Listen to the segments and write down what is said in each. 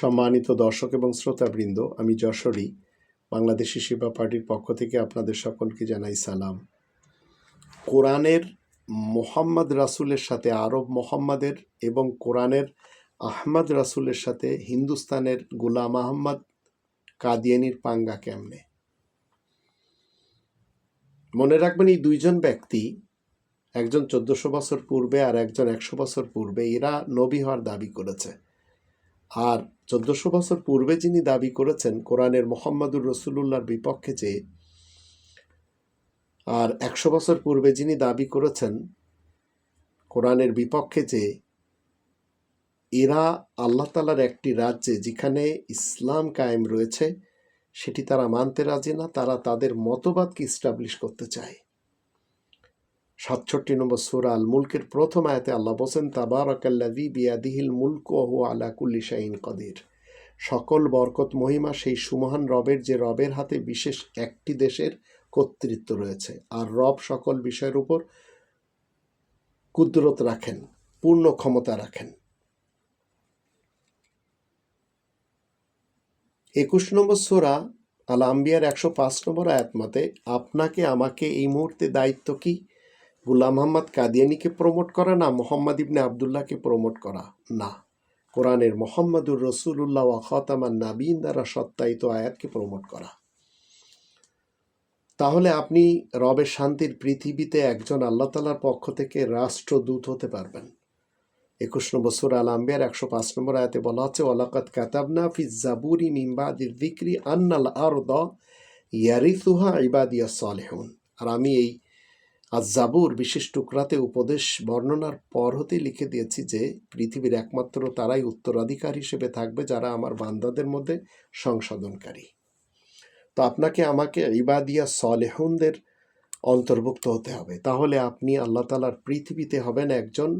সম্মানিত দর্শক এবং শ্রোতাবৃন্দ, আমি যশোরী, বাংলাদেশি সেবা পার্টির পক্ষ থেকে আপনাদের সকলকে জানাই সালাম। কোরআনের মোহাম্মদ রাসূলের সাথে, আরব মোহাম্মদের এবং কোরআনের আহমদ রাসূলের সাথে হিন্দুস্তানের গোলাম আহম্মদ কাদিয়ানির পাঙ্গা কেমনে? মনে রাখবেন, এই দুইজন ব্যক্তি একজন চোদ্দশো বছর পূর্বে আর একজন একশো বছর পূর্বে, এরা নবী হওয়ার দাবি করেছে। আর চোদ্দশো বছর পূর্বে যিনি দাবি করেছেন কোরআনের মোহাম্মদুর রসুল্লাহর বিপক্ষে যে, আর একশো বছর পূর্বে যিনি দাবি করেছেন কোরআনের বিপক্ষে যে, এরা আল্লাহ তালার একটি রাজ্যে যেখানে ইসলাম কায়েম রয়েছে, সেটি তারা মানতে রাজি না, তারা তাদের মতবাদকে ইস্টাবলিশ করতে চায়। সাতষট্টি নম্বর সুরা আল মুলকের প্রথম আয়াতে আল্লাহ বসেন তাবারাকাল্লাযী বিয়াদিহিল মুলক ওয়া আলা কুল্লি শাইইন কদির। সকল বরকত, মহিমা সেই সুমহান রবের, যে রবের হাতে বিশেষ একটি দেশের কর্তৃত্ব রয়েছে। আর রব সকল বিষয়ের উপর কুদরত রাখেন, পূর্ণ ক্ষমতা রাখেন। একুশ নম্বর সোরা আল আম্বিয়ার একশো পাঁচ নম্বর আয়াত মতে, আপনাকে, আমাকে এই মুহূর্তে দায়িত্ব কি? গুলাম মোহাম্মদ কাদিয়ানিকে প্রমোট করা না, মোহাম্মদ ইবনে আবদুল্লাহকে প্রমোট করা না। কোরআনের মোহাম্মদুর রসুল্লাহ খতামান নাবিন দ্বারা সত্যায়িত আয়াতকে প্রমোট করা। তাহলে আপনি রবের শান্তির পৃথিবীতে একজন আল্লাহ তালার পক্ষ থেকে রাষ্ট্রদূত হতে পারবেন। একুশ নম্বর সুর আল আম্বিয়ার একশো পাঁচ নম্বর আয়াতে বলা হচ্ছে ওলাকাত কাতাবনা ফি জাবুরি মিম্বাদির দিক্রি আন্নাল আর দ ইয়ারিসুহা ইবাদিয়া সালেহুন। আর আমি এই আজ জাবুর বিশেষ টুকরাতে উপদেশ বর্ণনার পর হতে লিখে দিয়েছি যে, পৃথিবীর একমাত্র তারাই উত্তরাধিকার হিসেবে থাকবে যারা আমার বান্দাদের মধ্যে সংশোধনকারী। তো আপনাকে আমাকে ইবাদিয়া সলেহুনদের অন্তর্ভুক্ত হতে হবে। তাহলে আপনি আল্লাহ তালার পৃথিবীতে হবেন একজন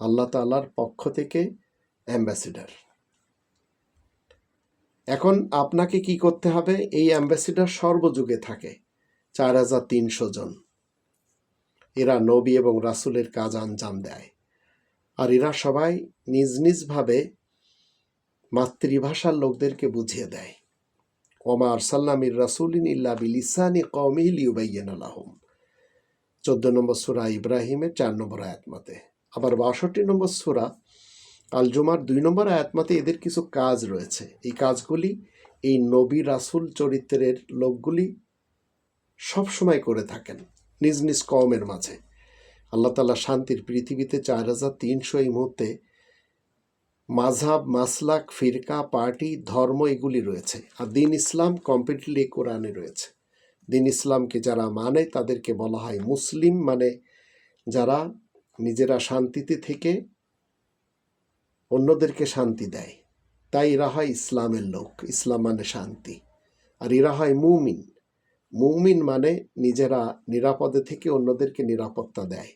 আল্লাহ তালার পক্ষ থেকে অ্যাম্বাসিডার। এখন আপনাকে কি করতে হবে? এই অ্যাম্বাসিডার সর্বযুগে থাকে, চার হাজার তিনশো জন। এরা নবী এবং রাসুলের কাজ আঞ্জাম দেয়। আর এরা সবাই নিজ নিজভাবে মাতৃভাষার লোকদেরকে বুঝিয়ে দেয়। ওমা আরসাল্লামির রাসুলিন ইল্লা বিলিসানি কৌমিল ইউবাইয়েন আলাহম চোদ্দ নম্বর সুরা ইব্রাহিমের চার নম্বর আয়াতমাতে আবার বাষট্টি নম্বর সুরা আল জুমার দুই নম্বর আয়াতমাতে এদের কিছু কাজ রয়েছে। এই কাজগুলি এই নবী রাসুল চরিত্রের লোকগুলি সবসময় করে থাকেন। নিজ নিজ কমের মাঝে। আল্লাহ তালা শান্তির পৃথিবীতে চার হাজার তিনশো এই মুহূর্তে মাঝহাব মাসলাক, ফিরকা, পার্টি, ধর্ম এগুলি রয়েছে। আর দিন ইসলাম কমপ্লিটলি কোরআনে রয়েছে। দিন ইসলামকে যারা মানে তাদেরকে বলা হয় মুসলিম মানে যারা নিজেরা শান্তিতে থেকে অন্যদেরকে শান্তি দেয়। তাই এরা হয় ইসলামের লোক। ইসলাম মানে শান্তি। আর এরা হয় মুমিন। মুমিন মানে নিজেরা নিরাপদে থেকে অন্যদেরকে নিরাপত্তা দেয়।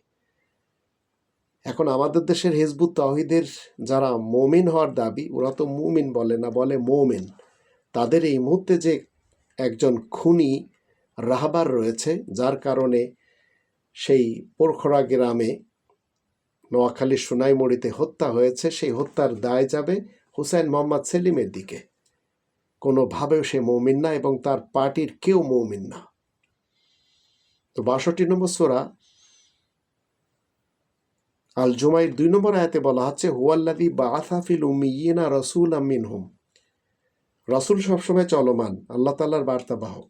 এখন আমাদের দেশের হেজবুত তহিদের যারা মোমিন হওয়ার দাবি, ওরা তো মুমিন বলে না, বলে মোমেন। তাদের এই মুহূর্তে যে একজন খুনি, রাহবার রয়েছে, যার কারণে সেই পোরখরা গ্রামে নোয়াখালী সোনাইমুড়িতে হত্যা হয়েছে, সেই হত্যার দায় যাবে হুসাইন মোহাম্মদ সেলিমের দিকে। কোনোভাবেও সে মৌমিন না এবং তার পার্টির কেউ মৌমিন না। তো বাষট্টি নম্বর সোরা আল জুমাইর দুই নম্বর আয়াতে বলা হচ্ছে হুয়াল্লাদি বা আসাফিল উমিয়িনা রসুল আমিন হুম রসুল সবসময় চলমান, আল্লাহ তালার বার্তাবাহক।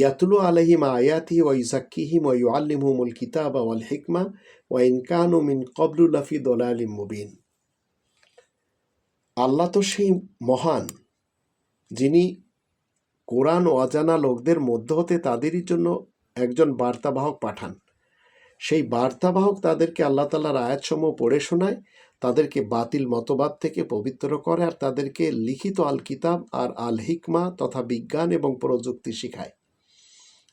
ইয়াতুলু আলহিম আয়াতি ওয়া ইউজাক্কিহিম ওয়া ইউআল্লিমহুমুল কিতাবা ওয়াল হিকমা ওয়া ইন কানু মিন ক্বাবলু লাফি দালালিম মুবিন। আল্লাহ তো সেই মহান, যিনি কোরআন অজানা লোকদের মধ্য হতে তাদেরই জন্য একজন বার্তাবাহক পাঠান। সেই বার্তাবাহক তাদেরকে আল্লাহ তালার আয়াতসমূহ পড়ে শোনায়, তাদেরকে বাতিল মতবাদ থেকে পবিত্র করে আর তাদেরকে লিখিত আল কিতাব আর আল হিকমা তথা বিজ্ঞান এবং প্রযুক্তি শিখায়।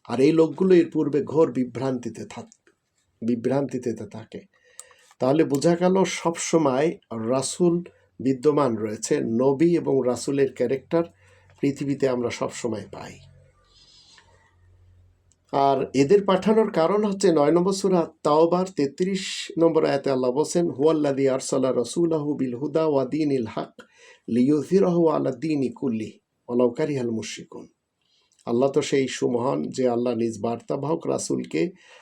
আর এই লোকগুলো এর পূর্বে ঘোর বিভ্রান্তিতে থাক, বিভ্রান্তিতে থাকে। তাহলে বোঝা গেল সবসময় রাসুল বিদ্যমান রয়েছে। নবী এবং রাসুলের ক্যারেক্টার পৃথিবীতে আমরা সবসময় পাই। আর এদের পাঠানোর কারণ হচ্ছে নয় নম্বর সুরা তাওবার, তেত্রিশ নম্বর আয়াতে আল্লাহ বলছেন হুয়াল্লাদি আরসাল্লাহ রসুলাহু বিল হুদা ওয়া দিন ইল হক লিউজিরাহু আলা দিন কুল্লি ওলাউকারিহাল মুশরিকুন। আল্লাহ তো সেই সুমহান যে আল্লাহ নিজ বার্তাবাহক রাসুলকে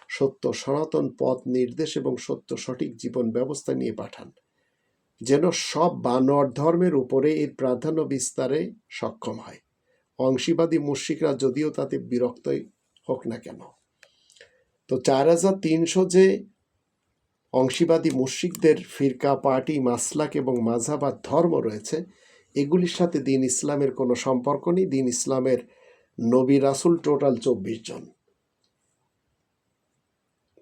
সত্য সনাতন পথ নির্দেশ এবং সত্য সঠিক জীবন ব্যবস্থা নিয়ে পাঠান। যেন সব বানর ধর্মের উপরে এর প্রাধান্য বিস্তারে সক্ষম হয়। অংশীবাদী মুশ্রিকরা যদিও তাতে বিরক্তই হোক না কেন। তো চার হাজার তিনশো যে অংশীবাদী মুশ্রিকদের ফিরকা, পার্টি, মাসলাক এবং মাঝাবাদ ধর্ম রয়েছে, এগুলির সাথে দিন ইসলামের কোনো সম্পর্ক নেই। দিন ইসলামের নবী রাসুল টোটাল চব্বিশ জন।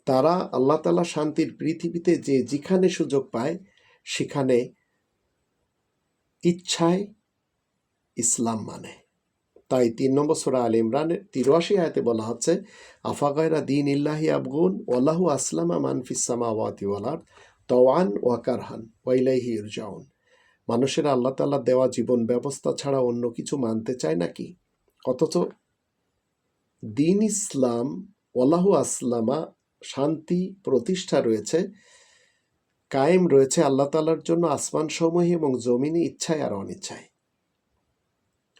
তারা আল্লাহ তালা শান্তির পৃথিবীতে যে যেখানে সুযোগ পায় সেখানে ইচ্ছায় ইসলাম মানে। তাই তিন নম্বর সোরা আল ইমরানের তিরাশি আয়তে বলা হচ্ছে আফাগায়রা দিন ইল্লাহি আবগুন, ওয়াল্লাহু আসলামা মানফিসামা ওয়াতি ওয়ালার তওয়ান ওয়াকারহান ওয়াইলাইহি ইরজাউন। মানুষের আল্লাহ তাল্লাহ দেওয়া জীবন ব্যবস্থা ছাড়া অন্য কিছু মানতে চায় নাকি অথচ দিন ইসলাম, ওয়াল্লাহু আসলামা শান্তি প্রতিষ্ঠা রয়েছে কায়েম রয়েছে আল্লাহ তালার জন্য আসমান সমূহ এবং জমিনে ইচ্ছায় আর অনিচ্ছায়।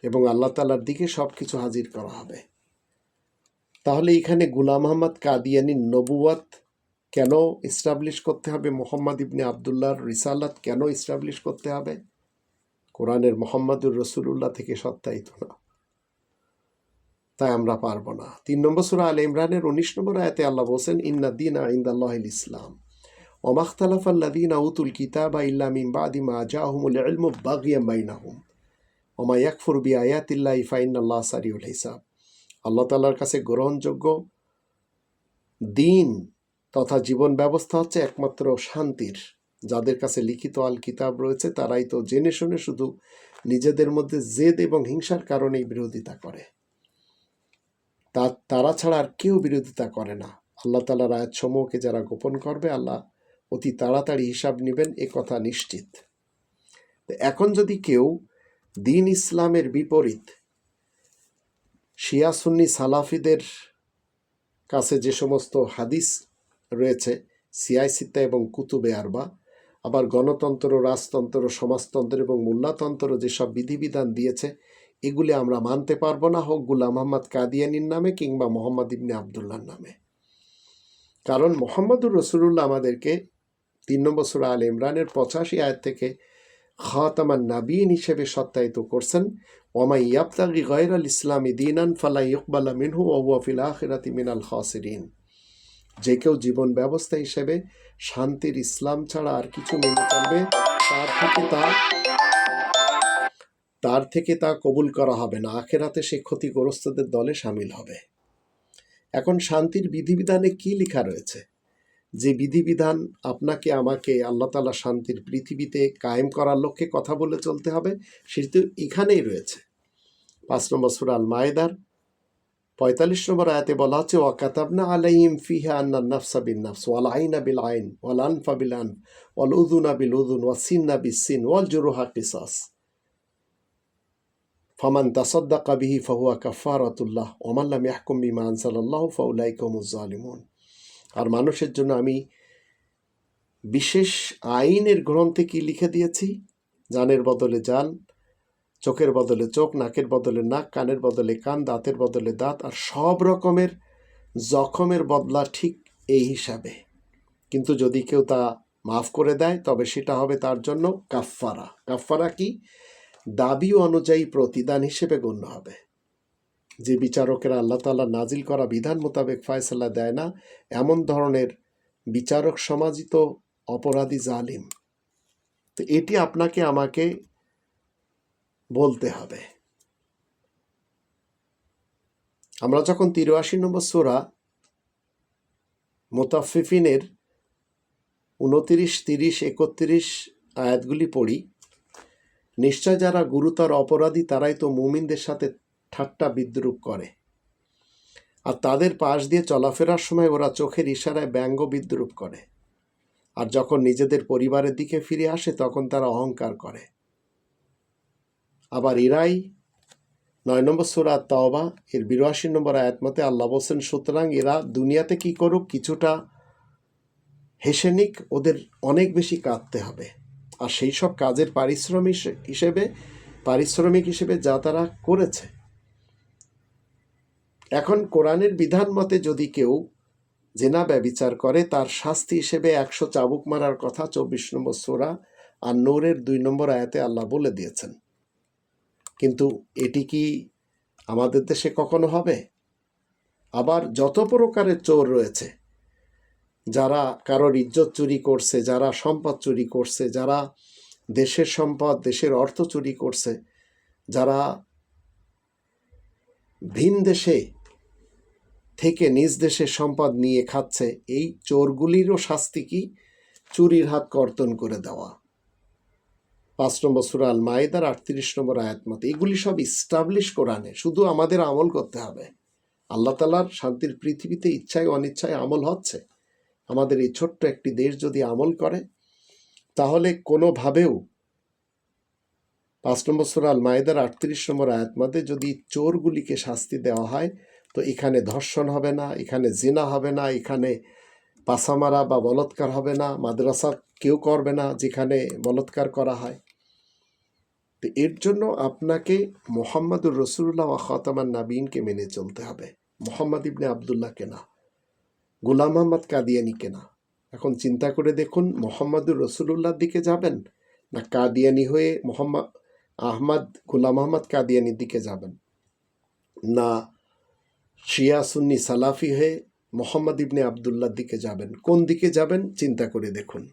এবং আল্লাহ তালার দিকে সব কিছু হাজির করা হবে। তাহলে এখানে গুলাম আহমদ কাদিয়ানি নবুয়াত কেন ইস্টাবলিশ করতে হবে? মোহাম্মদ ইবনে আবদুল্লাহর রিসালাত কেন ইস্টাবলিশ করতে হবে? কোরআনের মোহাম্মদুর রসুল্লাহ থেকে সত্যায়িত না। তাই আমরা পারব না। তিন নম্বর সুরা আল ইমরানের উনিশ নম্বর আয়াতে আল্লাহ বলছেন, ইন্না দিন ইন্দাল্লাহ ইসলাম। ওমাখতালাফ আল্লাদিন আউতুল কিতাবা ইল্লা মিন বাদি মা জাহুমুল ইলমু বাগিয়াম বাইনাহুম ওমা ইয়াকফুর বি আয়াতিল্লাহ ইফাইন আল্লাহ সারিউল হিসাব আল্লাহ তালার কাছে গ্রহণযোগ্য দিন তথা জীবন ব্যবস্থা হচ্ছে একমাত্র শান্তির। যাদের কাছে লিখিত আল কিতাব রয়েছে, তারাই তো জেনে শুনে শুধু নিজেদের মধ্যে জেদ এবং হিংসার কারণেই বিরোধিতা করে। তা, তারা ছাড়া আর কেউ বিরোধিতা করে না। আল্লাহ তালার আয়াত সমূহকে যারা গোপন করবে, আল্লাহ অতি তাড়াতাড়ি হিসাব নেবেন, এ কথা নিশ্চিত। এখন যদি কেউ দিন ইসলামের বিপরীত, শিয়া সুন্নি সালাফিদের কাছে যে সমস্ত হাদিস রয়েছে সিয়াই সিত্তা এবং কুতুবে আরবা, আবার গণতন্ত্র, রাজতন্ত্র, সমাজতন্ত্র এবং মোল্লাতন্ত্র যেসব বিধিবিধান দিয়েছে, এগুলি আমরা মানতে পারব না, হোক গুলাম মোহাম্মদ কাদিয়ানির নামে কিংবা মোহাম্মদ ইবনে আবদুল্লাহর নামে। কারণ মোহাম্মদুর রসুল্লাহ আমাদেরকে তিন নম্বর সুরা আল ইমরানের পঁচাশি আয়াত থেকে খাতামান নাবিন হিসেবে সত্যায়িত করছেন ওমাই ইয়াবতাগি গয়র আল ইসলামী দিনান ফালাই ইকবালা মিনহু ওয়াফিল আখিরাতি মিনাল খাসিরিন। যে কেউ জীবন ব্যবস্থা হিসেবে শান্তির ইসলাম ছাড়া আর কিছু মেনে চলবে, তার থেকে তা, তার থেকে তা কবুল করা হবে না। আখেরাতে সে ক্ষতিগ্রস্তদের দলে সামিল হবে। এখন শান্তির বিধিবিধানে কি লেখা রয়েছে? যে বিধিবিধান আপনাকে, আমাকে আল্লাহ তালা শান্তির পৃথিবীতে কায়েম করার লক্ষ্যে কথা বলে চলতে হবে, সেটি এখানেই রয়েছে। পাঁচ নম্বর সুরাল মায়েদার পঁয়তাল্লিশ নম্বর আয়াতে বলা আছে হচ্ছে, ওয়াকাতাবনা আলাইহিম ফিহা আন্না নাফসা বিন নাফস ওয়াল আইনা বিল আইন ওয়াল আনফা বিল আনফ ওয়াল উদুনা বিল উদুন ওয়া সিন্না বিস সিন ওয়াল জুরুহা কিসাস। ফামান তাসাদ্দাকা বিহি ফাহুয়া কাফারাতুল্লাহ ওমাল্লাম ইয়াহকুম বিমা আনসালাল্লাহু ফাউলাইকুমুজ জালিমুন। আর মানুষের জন্য আমি বিশেষ আইনের গ্রন্থে কি লিখে দিয়েছি? জানের বদলে জান চোখের বদলে চোখ, নাকের বদলে নাক, কানের বদলে কান, দাঁতের বদলে দাঁত, আর সব রকমের জখমের বদলা ঠিক এই হিসাবে। কিন্তু যদি কেউ তা মাফ করে দেয়, তবে সেটা হবে তার জন্য কাফফারা। কাফফারা কি? দাবি অনুযায়ী প্রতিদান হিসেবে গণ্য হবে। যে বিচারকেরা আল্লাহ তাল্লাহ নাজিল করা বিধান মোতাবেক ফয়সলা দেয় না, এমন ধরনের বিচারক সমাজিত অপরাধী জালিম। তো এটি আপনাকে আমাকে বলতে হবে। আমরা যখন তিরাশি নম্বর সোরা মোতাফিফিনের উনতিরিশ, তিরিশ, একত্রিশ আয়াতগুলি পড়ি, নিশ্চয় যারা গুরুতর অপরাধী তারাই তো মুমিনদের সাথে ঠাট্টা বিদ্রুপ করে। আর তাদের পাশ দিয়ে চলাফেরার সময় ওরা চোখের ইশারায় ব্যঙ্গ বিদ্রুপ করে। আর যখন নিজেদের পরিবারের দিকে ফিরে আসে, তখন তারা অহংকার করে। আবার এরাই নয় নম্বর সুরা তাওবা, এর বিরাশি নম্বর আয়াত মতে আল্লাহ বলছেন, সুতরাং এরা দুনিয়াতে কি করুক, কিছুটা হেসে নিক, ওদের অনেক বেশি কাঁদতে হবে। আর সেই সব কাজের পারিশ্রমিক হিসেবে পারিশ্রমিক হিসেবে যা তারা করেছে এখন কোরআনের বিধান মতে যদি কেউ জেনা ব্যবিচার করে, তার শাস্তি হিসেবে একশো চাবুক মারার কথা চব্বিশ নম্বর সোরা আর নূরের দুই নম্বর আয়াতে আল্লাহ বলে দিয়েছেন। কিন্তু এটি কি আমাদের দেশে কখনো হবে? আবার যত প্রকারের চোর রয়েছে, যারা কারোর ইজ্জত চুরি করছে, যারা সম্পদ চুরি করছে, যারা দেশের সম্পদ, দেশের অর্থ চুরি করছে, যারা ভিন দেশে থেকে নিজ দেশের সম্পদ নিয়ে খাচ্ছে, এই চোরগুলিরও শাস্তি কি? চুরির হাত কর্তন করে দেওয়া। পাঁচ নম্বর সুরাল মায়েদার আটত্রিশ নম্বর আয়াত মতে, এগুলি সব ইস্টাবলিশ কোরআনে, শুধু আমাদের আমল করতে হবে। আল্লাহ তালার শান্তির পৃথিবীতে ইচ্ছায় অনিচ্ছায় আমল হচ্ছে। আমাদের এই ছোট্ট একটি দেশ যদি আমল করে, তাহলে কোনোভাবেও পাঁচ নম্বর সুরাল মায়েদার আটত্রিশ নম্বর আয়াত মতে যদি চোরগুলিকে শাস্তি দেওয়া হয় তো এখানে ধর্ষণ হবে না, এখানে জিনা হবে না, এখানে পাসামারা বা বলৎকার হবে না, মাদ্রাসা কেউ করবে না যেখানে বলৎকার করা হয়। তো এর জন্য আপনাকে মোহাম্মদুর রসুল্লাহ খতামান নাবিনকে মেনে চলতে হবে। মোহাম্মদ ইবনে আবদুল্লাহ কেনা গুলাম আহমদ কাদিয়ানি কেনা এখন চিন্তা করে দেখুন, মোহাম্মদুর রসুল্লাহর দিকে যাবেন না কাদিয়ানি হয়ে মোহাম্মদ আহমদ গুলাম আহমদ কাদিয়ানির দিকে যাবেন? না শিয়া সুন্নি সালাফি হয়ে মোহাম্মদ ইবনে আবদুল্লার দিকে যাবেন। কোন দিকে যাবেন? চিন্তা করে দেখুন।